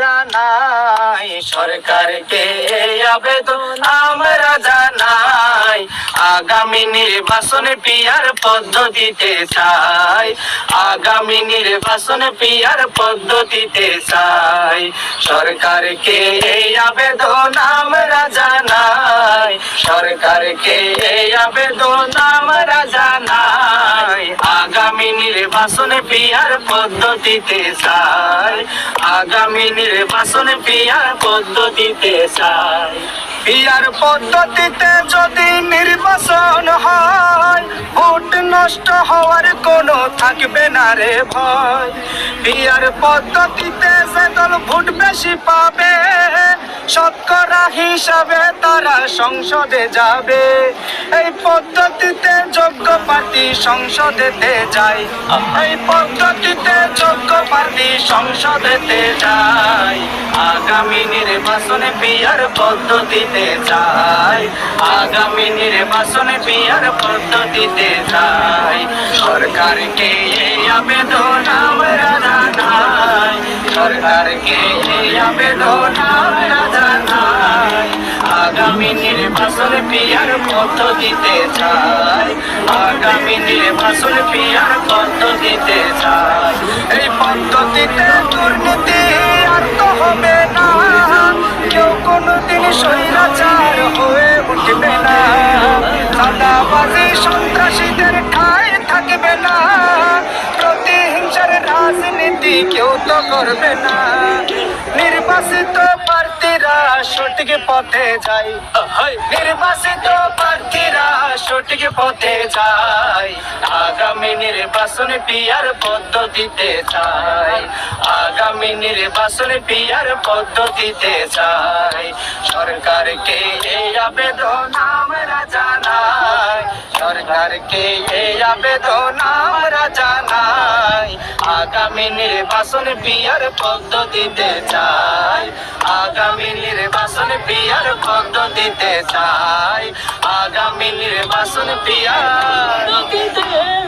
জানাই, সরকারকে আবেদন আমরা জানাই। আগামী নির্বাচনে পিয়ার পদ্ধতিতে চাই। আগামী নির্বাচনে পিয়ার পদ্ধতিতে চাই। সরকারকে এই আবেদন আমরা জানাই। সরকারকে এই আবেদন পিয়ার পদ্ধতিতে চাই। আগামী নির্বাচন পিয়ার পদ্ধতিতে চাই। পিয়ার পদ্ধতিতে যদি নির্বাচন হয় নষ্ট হওয়ার কোনো থাকবে না রে ভয়। পিয়ার পদ্ধতিতে যে দল ভোট বেশি পাবে, শতকরা হিসাবে তারা সংসদে যাবে। এই পদ্ধতিতে যোগ্য প্রার্থী সংসদেতে যায়। এই পদ্ধতিতে যোগ্য প্রার্থী সংসদেতে যায়। আগামী নির্বাচনে পিয়ার পদ্ধতিতে যায় আগামী নির্বাচনে পিয়ার পদ্ধতিতে যায় সরকারকে এই আবেদন আমরা জানাই। সরকারকে এই আবেদন আমরা জানাই। আগামী নির্বাচনে পিয়ার পদ্ধতিতে চাই আগামী নির্বাচনে পিয়ার পদ্ধতিতে চাই এই পদ্ধতিতে দুর্নীতি তো হবে না। কেউ কোনোদিন স্বৈরাচার হয়ে উঠবে না। চাঁদাবাজি সন্ত্রাসীদের ঠাই থাকবে না। প্রতিহিংসার রাজনীতি কেউ তো করবে না। নির্বাচিত প্রার্থীরা সঠিক পথে যায়। নির্বাচিত প্রার্থীরা সঠিক পথে যায়। আগামী নির্বাচনে পিয়ার পদ্ধতিতে চাই আগামী নির্বাচনে পিয়ার পদ্ধতিতে চাই। সরকারকে এই আবেদন আমরা জানাই। সরকারকে এই আবেদন আমরা জানাই। আগামী নির্বাচনে পিয়ার পদ্ধতিতে চাই। আগামী নির্বাচনে পিয়ার পদ্ধতিতে চাই। আগামী নির্বাচনে পিয়ার